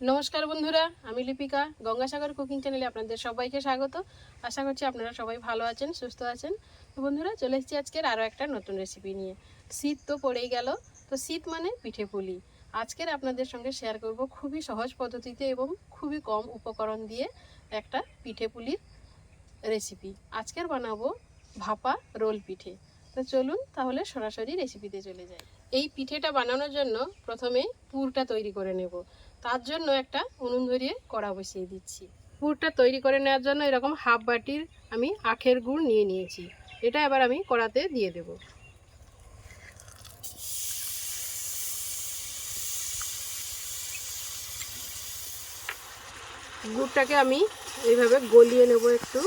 নমস্কার বন্ধুরা, আমি লিপিকা, গঙ্গাসাগর কুকিং চ্যানেলে আপনাদের সবাইকে স্বাগত। আশা করছি আপনারা সবাই ভালো আছেন, সুস্থ আছেন। তো বন্ধুরা, চলে এসেছি আজকের আরও একটা নতুন রেসিপি নিয়ে। শীত তো পড়েই গেল, তো শীত মানে পিঠে পুলি। আজকের আপনাদের সঙ্গে শেয়ার করব খুবই সহজ পদ্ধতিতে এবং খুবই কম উপকরণ দিয়ে একটা পিঠে পুলির রেসিপি আজকের বানাবো ভাপা রোল পিঠে। তো চলুন তাহলে সরাসরি রেসিপিতে চলে যাই। এই পিঠেটা বানানোর জন্য প্রথমে পুরটা তৈরি করে নেব। তার জন্য একটা উনুন ধরিয়ে কড়া বসিয়ে দিচ্ছি। পুরটা তৈরি করে নেওয়ার জন্য এরকম হাফ বাটির আমি আখের গুড় নিয়ে নিয়েছি। এটা এবার আমি কড়াতে দিয়ে দেব। গুড়টাকে আমি এইভাবে গলিয়ে নেব একটু।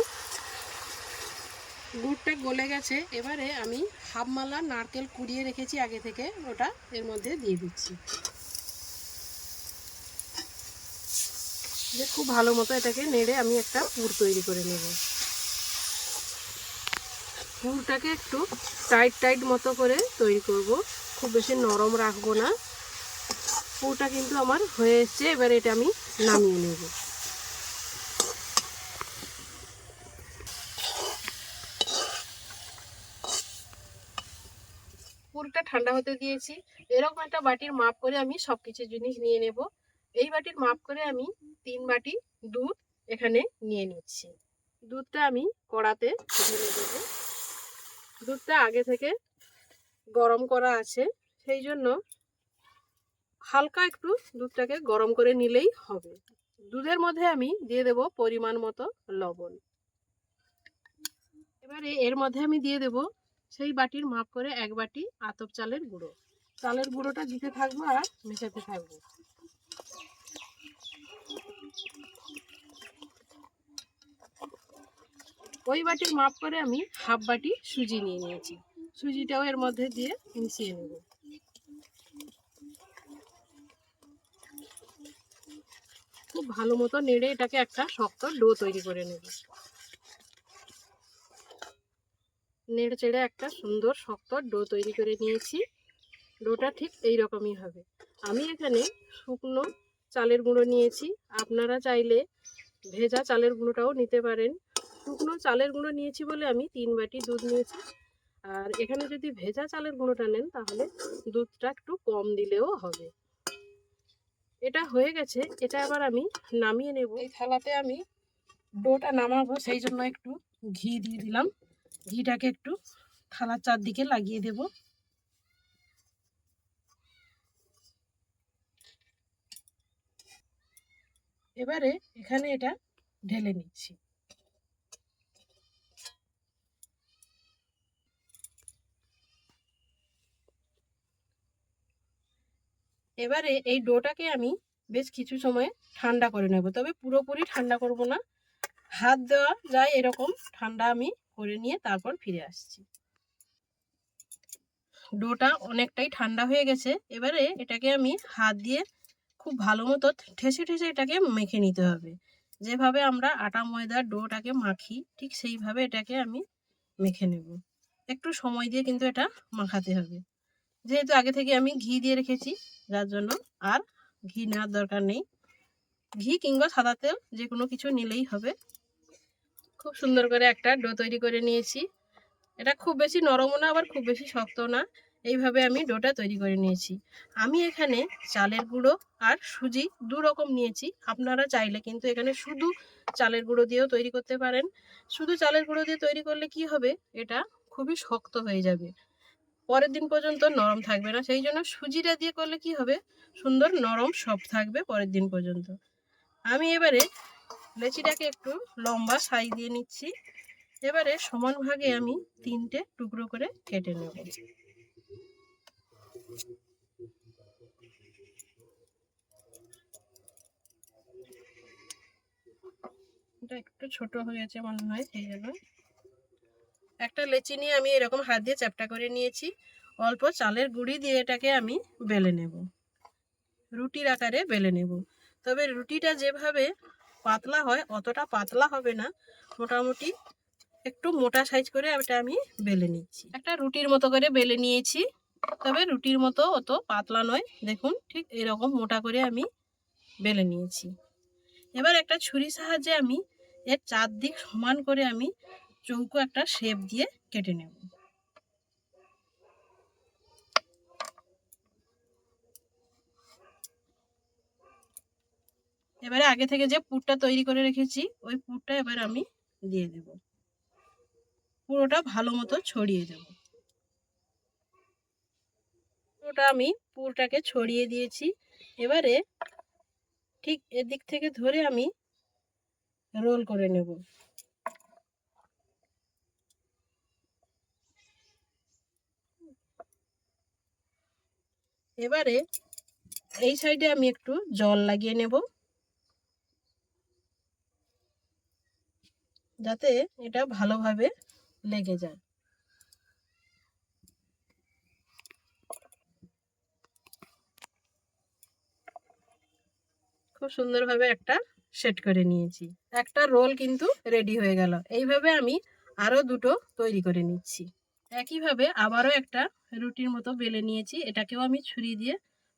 গুড়টা গলে গেছে, এবারে আমি হাফ মালা নারকেল কুড়িয়ে রেখেছি আগে থেকে, ওটা এর মধ্যে দিয়ে দিচ্ছি। যে খুব ভালো মতো এটাকে নেড়ে আমি একটা পুর তৈরি করে নেব। পুরটাকে একটু টাইট টাইট মতো করে তৈরি করব। খুব বেশি নরম রাখব না। পুরটা কিন্তু আমার হয়ে এসছে, এবার এটা আমি নামিয়ে নেব। পুরটা ঠান্ডা হতে দিয়েছি। এরকম একটা বাটির মাপ করে আমি সব কিছু জিনিস নিয়ে নেব। এই বাটির মাপ করে আমি তিন বাটি দুধ এখানে নিয়ে নিচ্ছি। দুধটা আমি কড়াতে ঢেলে দেবো। দুধটা আগে থেকে গরম করা আছে, সেই জন্য হালকা একটু দুধটাকে গরম করে নিলেই হবে। দুধের মধ্যে আমি দিয়ে দেব পরিমাণ মতো লবণ। এবারে এর মধ্যে আমি দিয়ে দেব সেই বাটির মাপ করে এক বাটি আতপ চালের গুঁড়ো। চালের গুঁড়োটা দিতে থাকব আর মেশাতে থাকব। ওই বাটির মাপ করে আমি হাফ বাটি সুজি নিয়ে নিয়েছি। সুজিটাও এর মধ্যে দিয়ে মিশিয়ে নেব। খুব ভালো মতো নেড়ে এটাকে একটা শক্ত ডো তৈরি করে নেব। নেড়ে চেড়ে একটা সুন্দর শক্ত ডো তৈরি করে নিয়েছি। ডোটা ঠিক এই রকমই হবে। আমি এখানে শুকনো চালের গুঁড়ো নিয়েছি। আপনারা চাইলে ভেজা চালের গুঁড়োটাও নিতে পারেন। শুকনো চালের গুঁড়ো নিয়েছি বলে আমি তিন বাটি দুধ নিয়েছি। আর এখানে যদি ভেজা চালের গুঁড়োটা নেন তাহলে দুধটা একটু কম দিলেও হবে। এটা হয়ে গেছে, এটা আবার আমি নামিয়ে নেব। এই থালাতে আমি ডোটা নামাবো, সেই জন্য একটু ঘি দিয়ে দিলাম। ঘিটাকে একটু থালার চারদিকে লাগিয়ে দেব। এবারে এখানে এটা ঢেলে নিচ্ছি। এবারে এই ডোটাকে আমি বেশ কিছু সময় ঠান্ডা করে নেব। তবে পুরোপুরি ঠান্ডা করব না। হাত দেওয়া যায় এরকম, ঠান্ডা আমি করে নিয়ে তারপর ফিরে আসছি। ডোটা অনেকটাই ঠান্ডা হয়ে গেছে। এবারে এটাকে আমি হাত দিয়ে খুব ভালো মতো ঠেসে ঠেসে এটাকে মেখে নিতে হবে। যেভাবে আমরা আটা ময়দার ডোটাকে মাখি, ঠিক সেইভাবে এটাকে আমি মেখে নেব। একটু সময় দিয়ে কিন্তু এটা মাখাতে হবে। যেহেতু আগে থেকে আমি ঘি দিয়ে রেখেছি যার জন্য আর ঘি নেওয়ার দরকার নেই। ঘি কিংবা সাদা তেল যে কোনো কিছু নিলেই হবে। খুব সুন্দর করে একটা ডো তৈরি করে নিয়েছি। এটা খুব বেশি নরমও না, আবার খুব বেশি শক্ত না। এইভাবে আমি ডোটা তৈরি করে নিয়েছি। আমি এখানে চালের গুঁড়ো আর সুজি দু রকম নিয়েছি। আপনারা চাইলে কিন্তু এখানে শুধু চালের গুঁড়ো দিয়েও তৈরি করতে পারেন। শুধু চালের গুঁড়ো দিয়ে তৈরি করলে কি হবে? এটা খুবই শক্ত হয়ে যাবে। পরের দিন পর্যন্ত নরম থাকবে না। সেই জন্য সুজিটা দিয়ে করলে কি হবে? সুন্দর নরম সব থাকবে পরের দিন পর্যন্ত। আমি এবারে লেচিটাকে একটু লম্বা সাইজ দিয়ে নিচ্ছি। এবারে সমান ভাগে আমি তিনটে টুকরো করে কেটে নেব। এটা একটু ছোট হয়েছে মনে হয়, সেই জন্য। একটা লেচি নিয়ে আমি এরকম হাত দিয়ে চ্যাপটা করে নিয়েছি। অল্প চালের গুঁড়ি দিয়ে এটাকে আমি বেলে নেব। রুটির আকারে বেলে নেব। তবে রুটিটা যেভাবে পাতলা হয়, অতটা পাতলা হবে না। মোটামুটি একটু মোটা সাইজ করে এটা আমি বেলে নিচ্ছি। একটা রুটির মতো করে বেলে নিয়েছি। তবে রুটির মতো অত পাতলা নয়। দেখুন, ঠিক এরকম মোটা করে আমি বেলে নিয়েছি। এবার একটা ছুরির সাহায্যে আমি এর চারদিক সমান করে আমি চৌকো একটা শেপ দিয়ে কেটে নেব। এবারে আগে থেকে যে পুরটা তৈরি করে রেখেছি, ওই পুরটা এবার আমি দিয়ে দেব। পুরোটা ভালো মতো ছড়িয়ে দেব। পুরোটা আমি পুরটাকে ছড়িয়ে দিয়েছি। এবারে ঠিক এদিক থেকে ধরে আমি রোল করে নেব। এবারে এই সাইডে আমি একটু জল লাগিয়ে নেব। যাতে এটা ভালোভাবে লেগে যায়। খুব সুন্দরভাবে একটা সেট করে নিয়েছি। একটা রোল কিন্তু রেডি হয়ে গেল। এইভাবে আমি আরও দুটো তৈরি করে নিচ্ছি। একইভাবে আবারও একটা রুটির মতো বেলে নিয়েছি। এটাকেও আমি ছুরি দিয়ে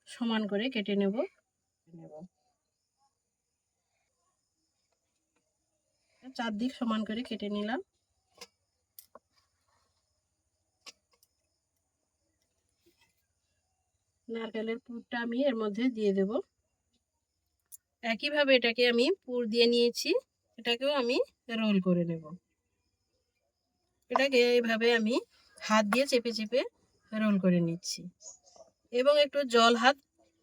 সমান করে কেটে নেব। নেব চারদিক সমান করে কেটে নিলাম। নারকেলের পুরটা আমি এর মধ্যে দিয়ে দেব। একইভাবে এটাকে আমি পুর দিয়ে নিয়েছি। এটাকেও আমি রোল করে নেব। এটাকে এইভাবে আমি হাত দিয়ে চেপে চেপে রোল করে নিচ্ছি। এবং একটু জল হাত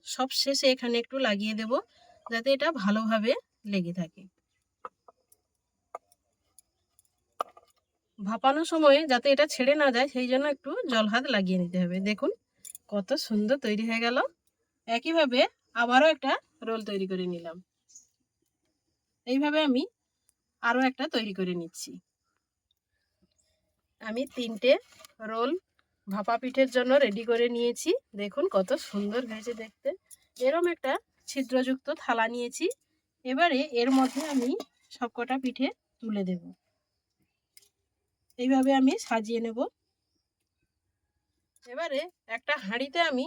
সব শেষে এখানে একটু লাগিয়ে দেব যাতে এটা ভালোভাবে লেগে থাকে। ভাপানোর সময় যাতে এটা ছেড়ে না যায়, সেই জন্য একটু জল হাত লাগিয়ে নিতে হবে। দেখুন, কত সুন্দর তৈরি হয়ে গেল। একইভাবে আবারও একটা রোল তৈরি করে নিলাম। এইভাবে আমি আরও একটা তৈরি করে নিচ্ছি। আমি তিনটে রোল ভাপা পিঠের জন্য রেডি করে নিয়েছি। দেখুন কত সুন্দর হয়েছে দেখতে। এরম একটা ছিদ্রযুক্ত থালা নিয়েছি। এবারে এর মধ্যে আমি সবকটা পিঠে তুলে দেব। এইভাবে আমি সাজিয়ে নেব। এবারে একটা হাঁড়িতে আমি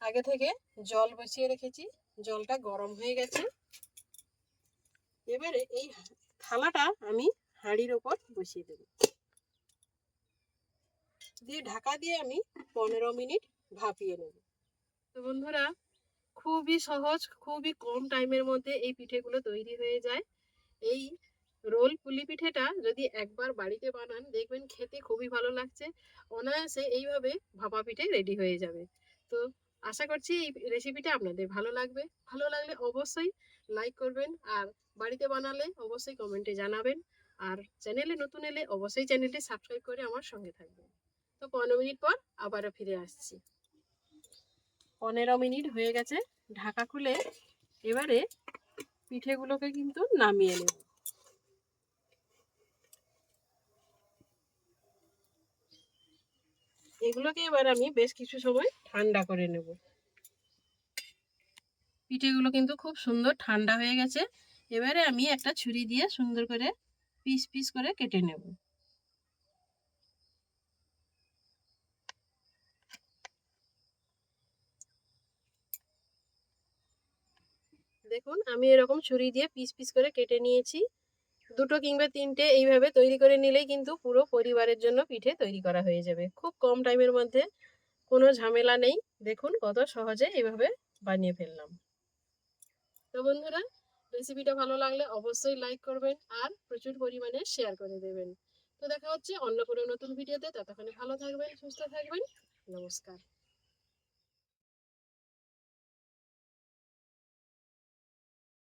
আগে থেকে জল বসিয়ে রেখেছি। জলটা গরম হয়ে গেছে। এবারে এই থালাটা আমি হাঁড়ির ওপর বসিয়ে দেব। দিয়ে ঢাকা দিয়ে আমি পনেরো মিনিট ভাপিয়ে নেব। তো বন্ধুরা, খুবই সহজ, খুবই কম টাইমের মধ্যে এই পিঠেগুলো তৈরি হয়ে যায়। এই রোল পুলি পিঠেটা যদি একবার বাড়িতে বানান, দেখবেন খেতে খুবই ভালো লাগছে। অনায়াসে এইভাবে ভাপা পিঠে রেডি হয়ে যাবে। তো আশা করছি এই রেসিপিটা আপনাদের ভালো লাগবে। ভালো লাগলে অবশ্যই লাইক করবেন আর বাড়িতে বানালে অবশ্যই কমেন্টে জানাবেন। আর চ্যানেলে নতুন এলে অবশ্যই চ্যানেলটি সাবস্ক্রাইব করে আমার সঙ্গে থাকবেন। তো পনেরো মিনিট পর আবারও ফিরে আসছি। পনেরো মিনিট হয়ে গেছে, ঢাকা খুলে এবারে পিঠেগুলোকে কিন্তু নামিয়ে নেব। এগুলোকে এবার আমি বেশ কিছু সময় ঠান্ডা করে নেব। পিঠেগুলো কিন্তু খুব সুন্দর ঠান্ডা হয়ে গেছে, এবারে আমি একটা ছুরি দিয়ে সুন্দর করে পিস পিস করে কেটে নেব। দেখুন, আমি এরকম ছুরি দিয়ে পিস পিস করে কেটে নিয়েছি। দুটো কিংবা তিনটে এইভাবে তৈরি করে নিলেই কিন্তু পুরো পরিবারের জন্য পিঠে তৈরি করা হয়ে যাবে। খুব কম টাইমের মধ্যে, কোনো ঝামেলা নেই। দেখুন কত সহজে এইভাবে বানিয়ে ফেললাম। তো বন্ধুরা, রেসিপিটা ভালো লাগলে অবশ্যই লাইক করবেন আর প্রচুর পরিমাণে শেয়ার করে দেবেন। তো দেখা হচ্ছে অন্য কোনো নতুন ভিডিওতে। ততক্ষণে ভালো থাকবেন, সুস্থ থাকবেন। নমস্কার।